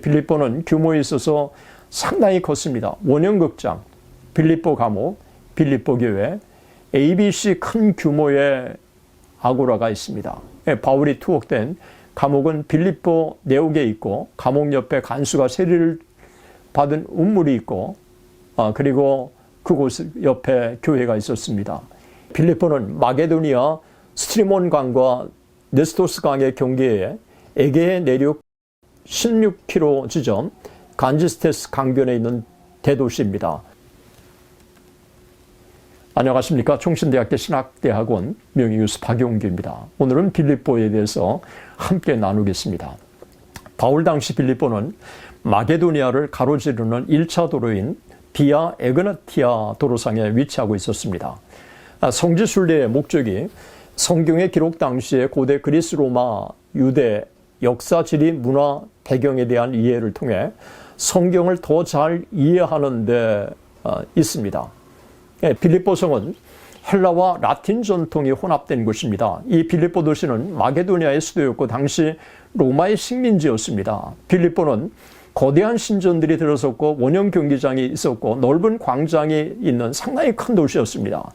빌립보는 규모에 있어서 상당히 컸습니다. 원형극장, 빌립보 감옥, 빌립보 교회, ABC 큰 규모의 아고라가 있습니다. 예, 바울이 투옥된 감옥은 빌립보 내옥에 있고 감옥 옆에 간수가 세리를 받은 운물이 있고 아, 그리고 그곳 옆에 교회가 있었습니다. 빌립보는 마게도니아 스트리몬 강과 네스토스 강의 경계에 에게의 내륙 16km 지점 간지스테스 강변에 있는 대도시입니다. 안녕하십니까. 총신대학교 신학대학원 명예교수 박용규입니다. 오늘은 빌립보에 대해서 함께 나누겠습니다. 바울 당시 빌립보는 마게도니아를 가로지르는 1차 도로인 비아 에그나티아 도로상에 위치하고 있었습니다. 아, 성지 순례의 목적이 성경의 기록 당시의 고대 그리스 로마 유대 역사 지리 문화 배경에 대한 이해를 통해 성경을 더 잘 이해하는 데 어, 있습니다. 예, 빌립보성은 헬라와 라틴 전통이 혼합된 곳입니다. 이 빌립보 도시는 마게도니아의 수도였고 당시 로마의 식민지였습니다. 빌립보는 거대한 신전들이 들어섰고 원형 경기장이 있었고 넓은 광장이 있는 상당히 큰 도시였습니다.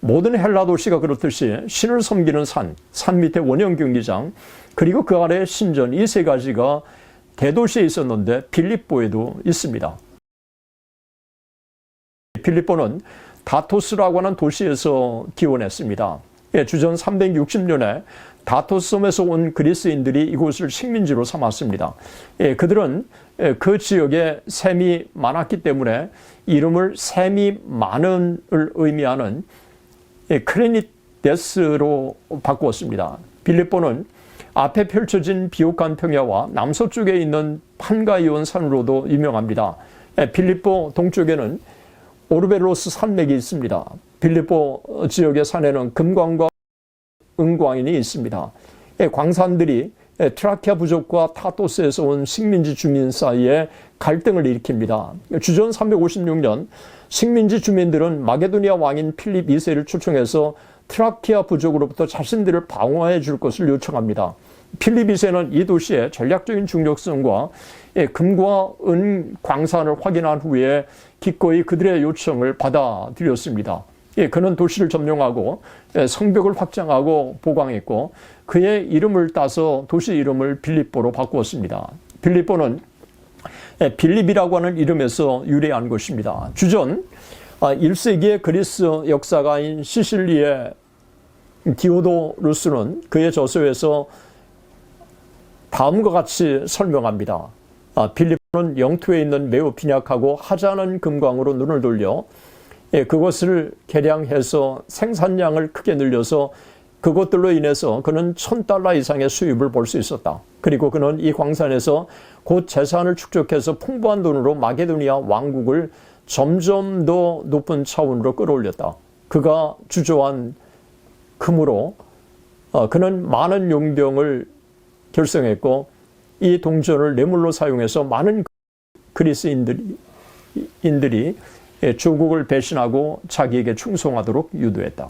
모든 헬라 도시가 그렇듯이 신을 섬기는 산, 산 밑에 원형 경기장, 그리고 그 아래 신전 이 세 가지가 대도시에 있었는데 빌립보에도 있습니다. 빌립보는 다토스라고 하는 도시에서 기원했습니다. 예, 주전 360년에 다토스 섬에서 온 그리스인들이 이곳을 식민지로 삼았습니다. 예, 그들은 예, 그 지역에 샘이 많았기 때문에 이름을 샘이 많은을 의미하는 예, 크레니데스로 바꾸었습니다. 빌립보는 앞에 펼쳐진 비옥한 평야와 남서쪽에 있는 판가이온 산으로도 유명합니다. 예, 빌립보 동쪽에는 오르베로스 산맥이 있습니다. 빌립보 지역의 산에는 금광과 은광인이 있습니다. 예, 광산들이 예, 트라키아 부족과 타토스에서 온 식민지 주민 사이에 갈등을 일으킵니다. 주전 356년 식민지 주민들은 마게도니아 왕인 필립 2세를 초청해서 트라키아 부족으로부터 자신들을 방어해 줄 것을 요청합니다. 필립 2세는 이 도시의 전략적인 중력성과 예, 금과 은 광산을 확인한 후에 기꺼이 그들의 요청을 받아들였습니다. 예, 그는 도시를 점령하고 예, 성벽을 확장하고 보강했고 그의 이름을 따서 도시 이름을 빌립보로 바꾸었습니다. 빌립보는 예, 빌립이라고 하는 이름에서 유래한 것입니다. 주전 1세기의 아, 그리스 역사가인 시실리의 디오도루스는 그의 저서에서 다음과 같이 설명합니다. 아, 빌립보는 영토에 있는 매우 빈약하고 하찮은 금광으로 눈을 돌려 예, 그것을 개량해서 생산량을 크게 늘려서 그것들로 인해서 그는 천 달러 이상의 수입을 볼 수 있었다. 그리고 그는 이 광산에서 곧 재산을 축적해서 풍부한 돈으로 마게도니아 왕국을 점점 더 높은 차원으로 끌어올렸다. 그가 주저한 금으로 어, 그는 많은 용병을 결성했고 이 동전을 뇌물로 사용해서 많은 그리스인들이 인들이 예, 조국을 배신하고 자기에게 충성하도록 유도했다.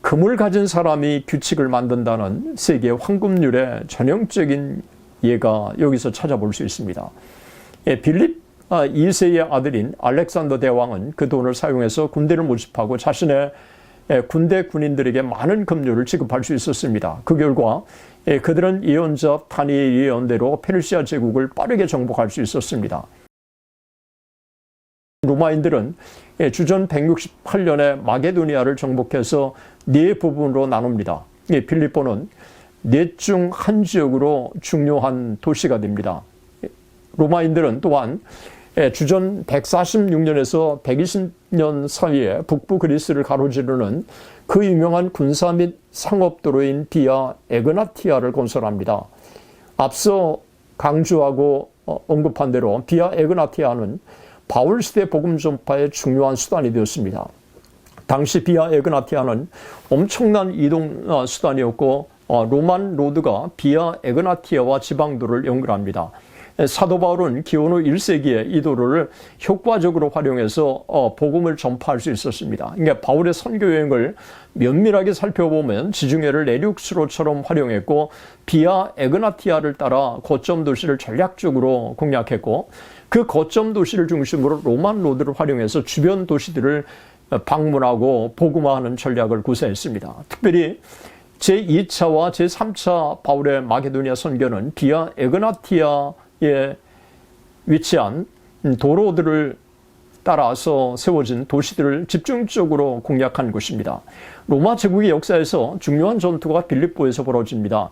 금을 가진 사람이 규칙을 만든다는 세계 황금률의 전형적인 예가 여기서 찾아볼 수 있습니다. 예, 빌립 2세의 아, 아들인 알렉산더 대왕은 그 돈을 사용해서 군대를 모집하고 자신의 예, 군대 군인들에게 많은 급료를 지급할 수 있었습니다. 그 결과 예, 그들은 예언자 다니엘 예언대로 페르시아 제국을 빠르게 정복할 수 있었습니다. 로마인들은 예, 주전 168년에 마게도니아를 정복해서 네 부분으로 나눕니다. 빌립보는 넷 중 한 지역으로 중요한 도시가 됩니다. 로마인들은 또한 예, 주전 146년에서 120년 사이에 북부 그리스를 가로지르는 그 유명한 군사 및 상업도로인 비아 에그나티아를 건설합니다. 앞서 강조하고 어, 언급한 대로 비아 에그나티아는 바울 시대 복음 전파의 중요한 수단이 되었습니다. 당시 비아 에그나티아는 엄청난 이동 어, 수단이었고 어, 로만 로드가 비아 에그나티아와 지방도를 연결합니다. 사도 바울은 기원 후 1세기에 이 도로를 효과적으로 활용해서 어, 복음을 전파할 수 있었습니다. 그러니까 바울의 선교 여행을 면밀하게 살펴보면 지중해를 내륙 수로처럼 활용했고 비아 에그나티아를 따라 거점 도시를 전략적으로 공략했고 그 거점 도시를 중심으로 로만 로드를 활용해서 주변 도시들을 방문하고 복음화하는 전략을 구사했습니다. 특별히 제2차와 제3차 바울의 마게도니아 선교는 비아 에그나티아에 위치한 도로들을 따라서 세워진 도시들을 집중적으로 공략한 곳입니다. 로마 제국의 역사에서 중요한 전투가 빌립보에서 벌어집니다.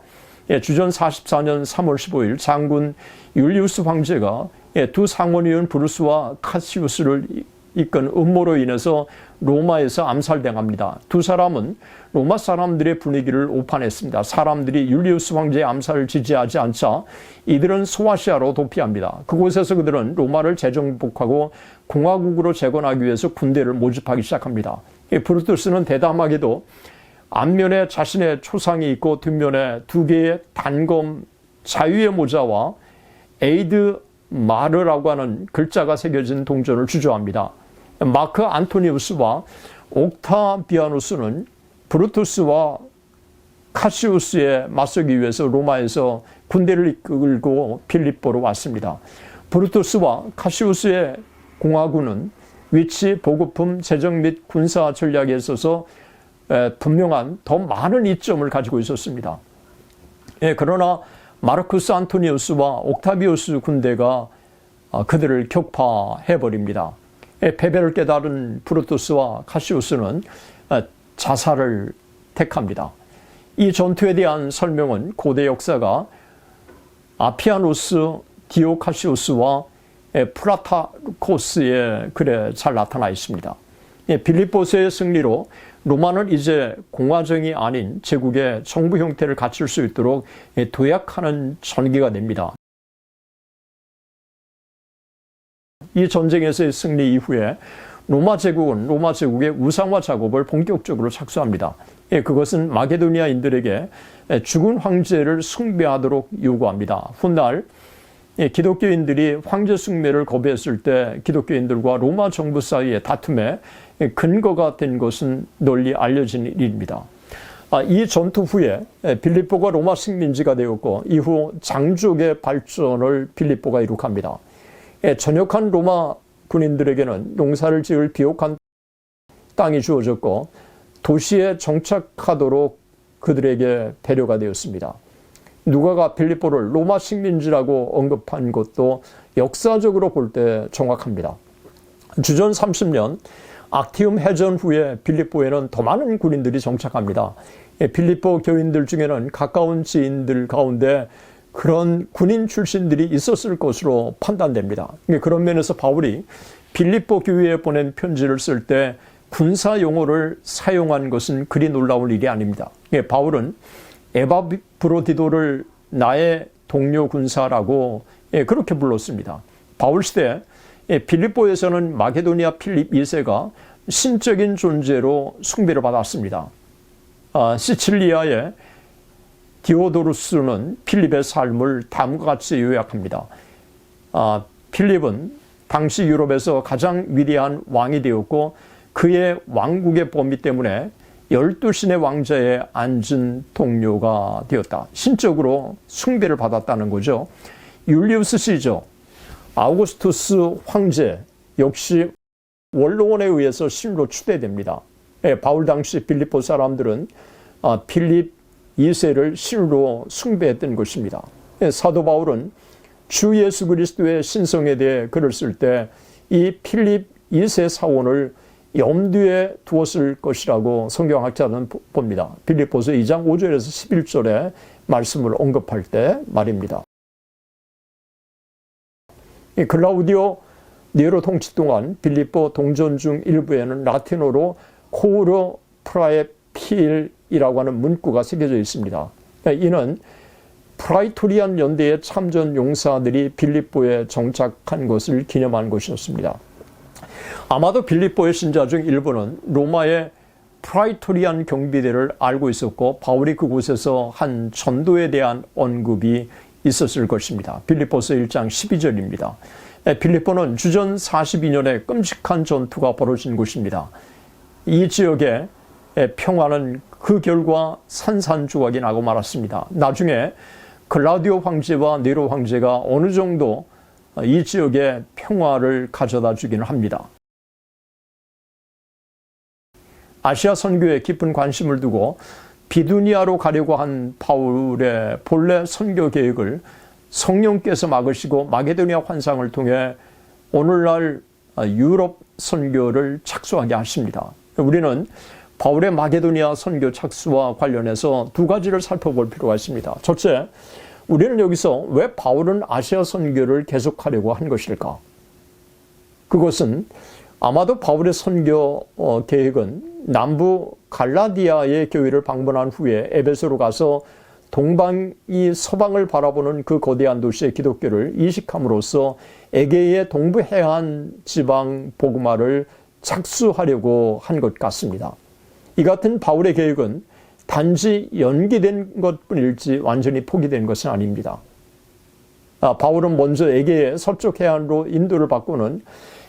예, 주전 44년 3월 15일 장군 율리우스 황제가 예, 두 상원이온 브루스와 카시우스를 이끈 음모로 인해서 로마에서 암살당합니다. 두 사람은 로마 사람들의 분위기를 오판했습니다. 사람들이 율리우스 황제의 암살을 지지하지 않자 이들은 소아시아로 도피합니다. 그곳에서 그들은 로마를 재정복하고 공화국으로 재건하기 위해서 군대를 모집하기 시작합니다. 브루투스는 대담하게도 앞면에 자신의 초상이 있고 뒷면에 두 개의 단검 자유의 모자와 에이드 마르라고 하는 글자가 새겨진 동전을 주저합니다. 마크 안토니우스와 옥타비아누스는 브루투스와 카시우스에 맞서기 위해서 로마에서 군대를 이끌고 필리포로 왔습니다. 브루투스와 카시우스의 공화군은 위치, 보급품, 재정 및 군사 전략에 있어서 분명한 더 많은 이점을 가지고 있었습니다. 예, 그러나 마르쿠스 안토니우스와 옥타비우스 군대가 아, 그들을 격파해 버립니다. 예, 패배를 깨달은 브루투스와 카시우스는 아, 자살을 택합니다. 이 전투에 대한 설명은 고대 역사가 아피아누스 디오카시우스와 프라타코스의 글에 잘 나타나 있습니다. 예, 빌립보스의 승리로 로마는 이제 공화정이 아닌 제국의 정부 형태를 갖출 수 있도록 예, 도약하는 전기가 됩니다. 이 전쟁에서의 승리 이후에 로마 제국은 로마 제국의 우상화 작업을 본격적으로 착수합니다. 예, 그것은 마게도니아인들에게 죽은 황제를 숭배하도록 요구합니다. 훗날 예, 기독교인들이 황제 숭배를 거부했을 때 기독교인들과 로마 정부 사이의 다툼에 근거가 된 것은 널리 알려진 일입니다. 아, 이 전투 후에 빌립보가 로마 식민지가 되었고 이후 장족의 발전을 빌립보가 이룩합니다. 예, 전역한 로마 군인들에게는 농사를 지을 비옥한 땅이 주어졌고 도시에 정착하도록 그들에게 배려가 되었습니다. 누가가 빌립보를 로마 식민지라고 언급한 것도 역사적으로 볼 때 정확합니다. 주전 30년 악티움 해전 후에 빌립보에는 더 많은 군인들이 정착합니다. 예, 빌립보 교인들 중에는 가까운 지인들 가운데 그런 군인 출신들이 있었을 것으로 판단됩니다. 그런 면에서 바울이 빌립보 교회에 보낸 편지를 쓸 때 군사 용어를 사용한 것은 그리 놀라운 일이 아닙니다. 바울은 에바브로디도를 나의 동료 군사라고 예, 그렇게 불렀습니다. 바울 시대 예, 빌립보에서는 마게도니아 필립 2세가 신적인 존재로 숭배를 받았습니다. 아, 시칠리아의 디오도루스는 필립의 삶을 다음과 같이 요약합니다. 아, 필립은 당시 유럽에서 가장 위대한 왕이 되었고 그의 왕국의 범위 때문에 열두 신의 왕자에 앉은 동료가 되었다. 신적으로 숭배를 받았다는 거죠. 율리우스 시저, 아우구스투스 황제 역시 원로원에 의해서 신으로 추대됩니다. 예, 바울 당시 빌립보 사람들은 아, 필립 2세를 신으로 숭배했던 것입니다. 예, 사도 바울은 주 예수 그리스도의 신성에 대해 글을 쓸 때 이 필립 2세 사원을 염두에 두었을 것이라고 성경학자는 봅니다. 빌립보서 2장 5절에서 11절에 말씀을 언급할 때 말입니다. 글라우디오 네로 통치 동안 빌립보 동전 중 일부에는 라틴어로 코르 프라에 필이라고 하는 문구가 새겨져 있습니다. 이는 프라이토리안 연대의 참전 용사들이 빌립보에 정착한 것을 기념한 것이었습니다. 아마도 빌립보의 신자 중 일부는 로마의 프라이토리안 경비대를 알고 있었고 바울이 그곳에서 한 전도에 대한 언급이 있었을 것입니다. 빌립보서 1장 12절입니다. 빌립보는 주전 42년에 끔찍한 전투가 벌어진 곳입니다. 이 지역에 평화는 그 결과 산산조각이 나고 말았습니다. 나중에 클라디오 황제와 네로 황제가 어느 정도 이 지역에 평화를 가져다 주기는 합니다. 아시아 선교에 깊은 관심을 두고 비두니아로 가려고 한 바울의 본래 선교 계획을 성령께서 막으시고 마게도니아 환상을 통해 오늘날 유럽 선교를 착수하게 하십니다. 우리는 바울의 마게도니아 선교 착수와 관련해서 두 가지를 살펴볼 필요가 있습니다. 첫째, 우리는 여기서 왜 바울은 아시아 선교를 계속하려고 한 것일까? 그것은 아마도 바울의 선교 어, 계획은 남부 갈라디아의 교회를 방문한 후에 에베소로 가서 동방이 서방을 바라보는 그 거대한 도시의 기독교를 이식함으로써 에게의 동부 해안 지방 복음화를 착수하려고 한 것 같습니다. 이 같은 바울의 계획은 단지 연기된 것 뿐일지 완전히 포기된 것은 아닙니다. 아, 바울은 먼저 에게의 서쪽 해안으로 인도를 바꾸는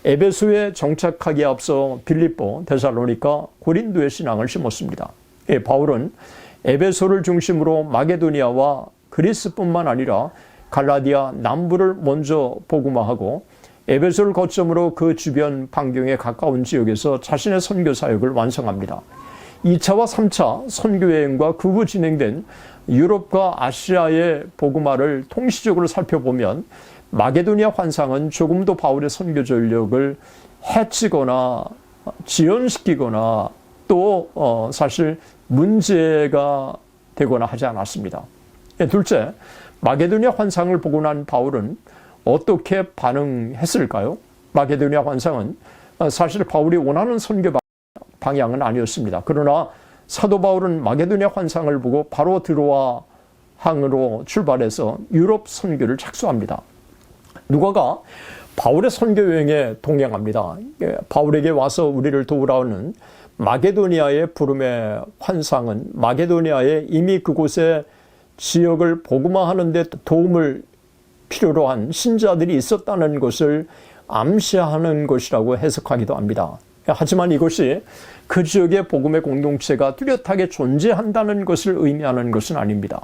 에베소에 정착하기에 앞서 빌립보, 데살로니카, 고린도의 신앙을 심었습니다. 예, 바울은 에베소를 중심으로 마게도니아와 그리스뿐만 아니라 갈라디아 남부를 먼저 복음화하고 에베소를 거점으로 그 주변 반경에 가까운 지역에서 자신의 선교 사역을 완성합니다. 2차와 3차 선교 여행과 그 후 진행된 유럽과 아시아의 복음화를 통시적으로 살펴보면 마게도니아 환상은 조금도 바울의 선교 전력을 해치거나 지연시키거나 또 어, 사실 문제가 되거나 하지 않았습니다. 예, 둘째, 마게도니아 환상을 보고 난 바울은 어떻게 반응했을까요? 마게도니아 환상은 사실 바울이 원하는 선교 방향은 아니었습니다. 그러나 사도 바울은 마게도니아 환상을 보고 바로 들어와 항으로 출발해서 유럽 선교를 착수합니다. 누가가 바울의 선교 여행에 동행합니다. 예, 바울에게 와서 우리를 도우라는 마게도니아의 부름의 환상은 마게도니아에 이미 그곳에 지역을 복음화하는 데 도움을 필요로 한 신자들이 있었다는 것을 암시하는 것이라고 해석하기도 합니다. 하지만 이것이 그 지역의 복음의 공동체가 뚜렷하게 존재한다는 것을 의미하는 것은 아닙니다.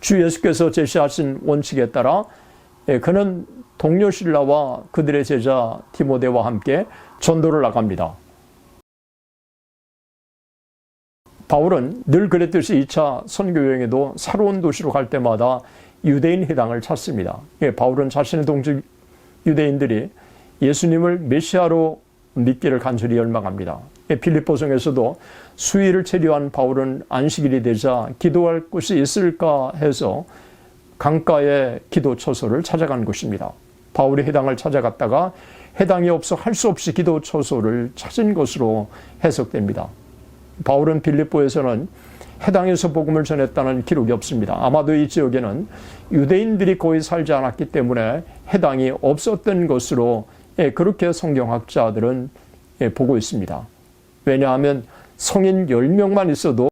주 예수께서 제시하신 원칙에 따라 예, 그는 동료 신라와 그들의 제자 디모데와 함께 전도를 나갑니다. 바울은 늘 그랬듯이 2차 선교 여행에도 새로운 도시로 갈 때마다 유대인 회당을 찾습니다. 예, 바울은 자신의 동지 유대인들이 예수님을 메시아로 믿기를 간절히 열망합니다. 예, 필리포성에서도 수위를 체류한 바울은 안식일이 되자 기도할 곳이 있을까 해서 강가의 기도 처소를 찾아간 것입니다. 바울이 해당을 찾아갔다가 해당이 없어 할 수 없이 기도 처소를 찾은 것으로 해석됩니다. 바울은 빌립보에서는 해당에서 복음을 전했다는 기록이 없습니다. 아마도 이 지역에는 유대인들이 거의 살지 않았기 때문에 해당이 없었던 것으로 예, 그렇게 성경학자들은 예, 보고 있습니다. 왜냐하면 성인 10명만 있어도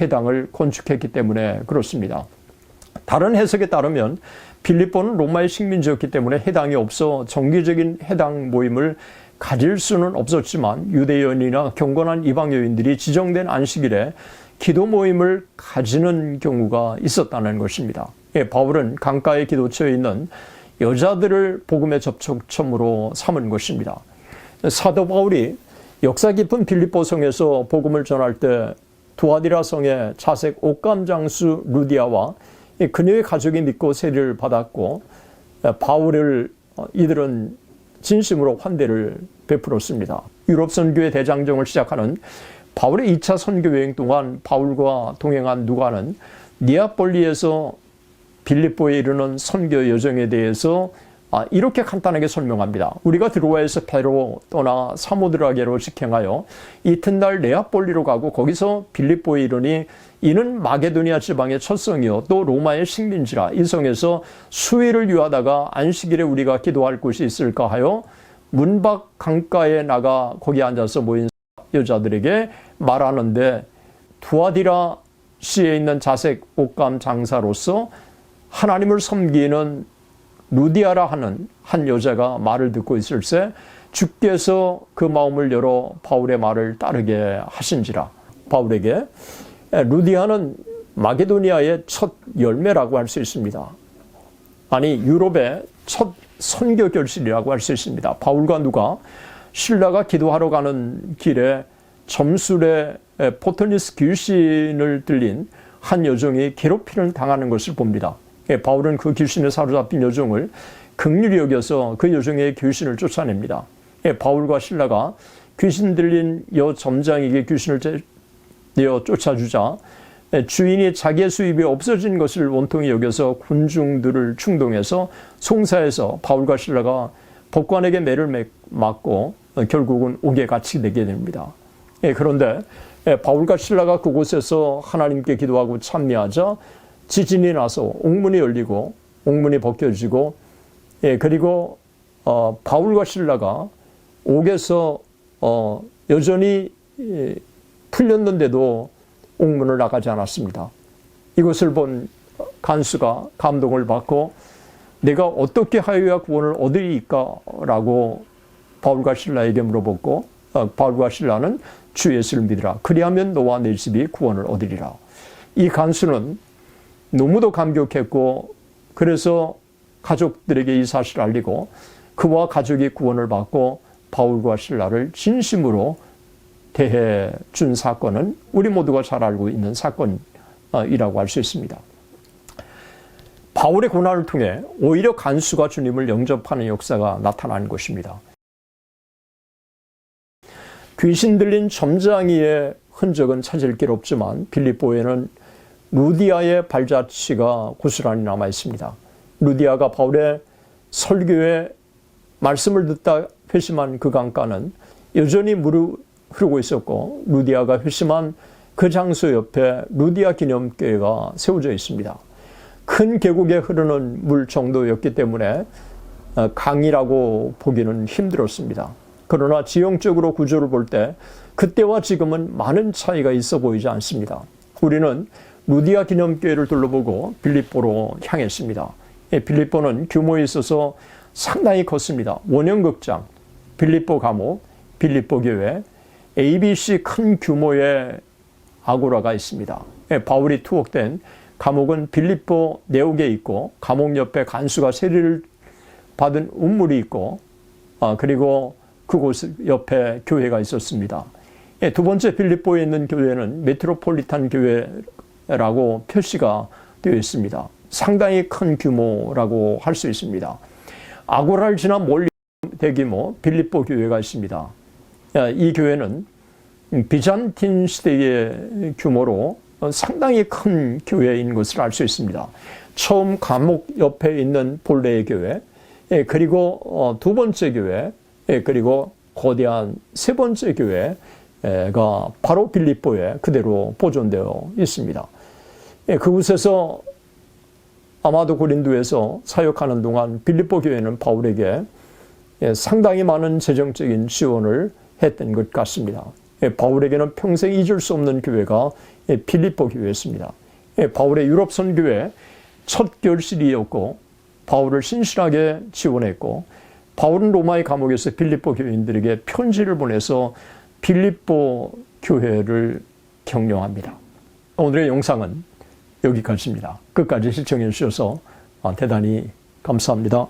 해당을 건축했기 때문에 그렇습니다. 다른 해석에 따르면 빌립보는 로마의 식민지였기 때문에 해당이 없어 정기적인 해당 모임을 가질 수는 없었지만 유대인이나 경건한 이방 여인들이 지정된 안식일에 기도 모임을 가지는 경우가 있었다는 것입니다. 예, 바울은 강가의 기도처에 있는 여자들을 복음의 접촉점으로 삼은 것입니다. 사도 바울이 역사 깊은 빌립보 성에서 복음을 전할 때 두아디라 성의 자색 옥감 장수 루디아와 그녀의 가족이 믿고 세례를 받았고 바울을 이들은 진심으로 환대를 베풀었습니다. 유럽 선교의 대장정을 시작하는 바울의 2차 선교 여행 동안 바울과 동행한 누가는 니아폴리에서 빌립보에 이르는 선교 여정에 대해서 아, 이렇게 간단하게 설명합니다. 우리가 드로아에서 배로 떠나 사모드라게로 직행하여 이튿날 네아폴리로 가고 거기서 빌립보에 이르니 이는 마게도니아 지방의 첫 성이요 또 로마의 식민지라 이 성에서 수위를 유하다가 안식일에 우리가 기도할 곳이 있을까 하여 문밖 강가에 나가 거기 앉아서 모인 여자들에게 말하는데 두아디라 시에 있는 자색 옷감 장사로서 하나님을 섬기는 루디아라 하는 한 여자가 말을 듣고 있을 때 주께서 그 마음을 열어 바울의 말을 따르게 하신지라 바울에게 루디아는 마게도니아의 첫 열매라고 할 수 있습니다. 아니 유럽의 첫 선교 결실이라고 할 수 있습니다. 바울과 누가 신라가 기도하러 가는 길에 점술에 포토니스 귀신을 들린 한 여종이 괴롭힘을 당하는 것을 봅니다. 예, 바울은 그 귀신에 사로잡힌 여종을 극률이 여겨서 그 여종의 귀신을 쫓아냅니다. 예, 바울과 신라가 귀신 들린 여 점장에게 귀신을 내어 쫓아주자 예, 주인이 자기의 수입이 없어진 것을 원통이 여겨서 군중들을 충동해서 송사해서 바울과 신라가 법관에게 매를 맞고 결국은 옥에 갇히게 됩니다. 예, 그런데 바울과 신라가 그곳에서 하나님께 기도하고 참여하자 지진이 나서 옥문이 열리고 옥문이 벗겨지고 예, 그리고 어, 바울과 신라가 옥에서 어, 여전히 예, 풀렸는데도 옥문을 나가지 않았습니다. 이것을 본 간수가 감동을 받고 내가 어떻게 하여야 구원을 얻으리까라고 바울과 신라에게 물어봤고 어, 바울과 신라는 주 예수를 믿으라. 그리하면 너와 내 집이 구원을 얻으리라. 이 간수는 너무도 감격했고 그래서 가족들에게 이 사실을 알리고 그와 가족이 구원을 받고 바울과 신라를 진심으로 대해 준 사건은 우리 모두가 잘 알고 있는 사건이라고 할 수 있습니다. 바울의 고난을 통해 오히려 간수가 주님을 영접하는 역사가 나타난 것입니다. 귀신 들린 점장이의 흔적은 찾을 길 없지만 빌립보에는 루디아의 발자취가 고스란히 남아 있습니다. 루디아가 바울의 설교에 말씀을 듣다 회심한 그 강가는 여전히 물을 흐르고 있었고 루디아가 회심한 그 장소 옆에 루디아 기념교회가 세워져 있습니다. 큰 계곡에 흐르는 물 정도였기 때문에 어, 강이라고 보기는 힘들었습니다. 그러나 지형적으로 구조를 볼 때 그때와 지금은 많은 차이가 있어 보이지 않습니다. 우리는 루디아 기념교회를 둘러보고 빌립보로 향했습니다. 예, 빌립보는 규모에 있어서 상당히 컸습니다. 원형극장, 빌립보 감옥, 빌립보 교회, ABC 큰 규모의 아고라가 있습니다. 예, 바울이 투옥된 감옥은 빌립보 내옥에 있고 감옥 옆에 간수가 세리를 받은 운물이 있고 아, 그리고 그곳 옆에 교회가 있었습니다. 예, 두 번째 빌립보에 있는 교회는 메트로폴리탄 교회 라고 표시가 되어 있습니다. 상당히 큰 규모라고 할 수 있습니다. 아고라를 지나 멀리 대규모 빌립보 교회가 있습니다. 이 교회는 비잔틴 시대의 규모로 상당히 큰 교회인 것을 알 수 있습니다. 처음 감옥 옆에 있는 본래의 교회, 예, 그리고 어, 두 번째 교회, 예, 그리고 거대한 세 번째 교회 가 바로 빌립보에 그대로 보존되어 있습니다. 예, 그곳에서 아마도 고린도에서 사역하는 동안 빌립보 교회는 바울에게 상당히 많은 재정적인 지원을 했던 것 같습니다. 예, 바울에게는 평생 잊을 수 없는 교회가 예, 필리포 교회였습니다. 예, 바울의 유럽 선교회 첫 결실이었고 바울을 신실하게 지원했고 바울은 로마의 감옥에서 필리포 교인들에게 편지를 보내서 필리포 교회를 격려합니다. 오늘의 영상은 여기까지입니다. 끝까지 시청해 주셔서 대단히 감사합니다.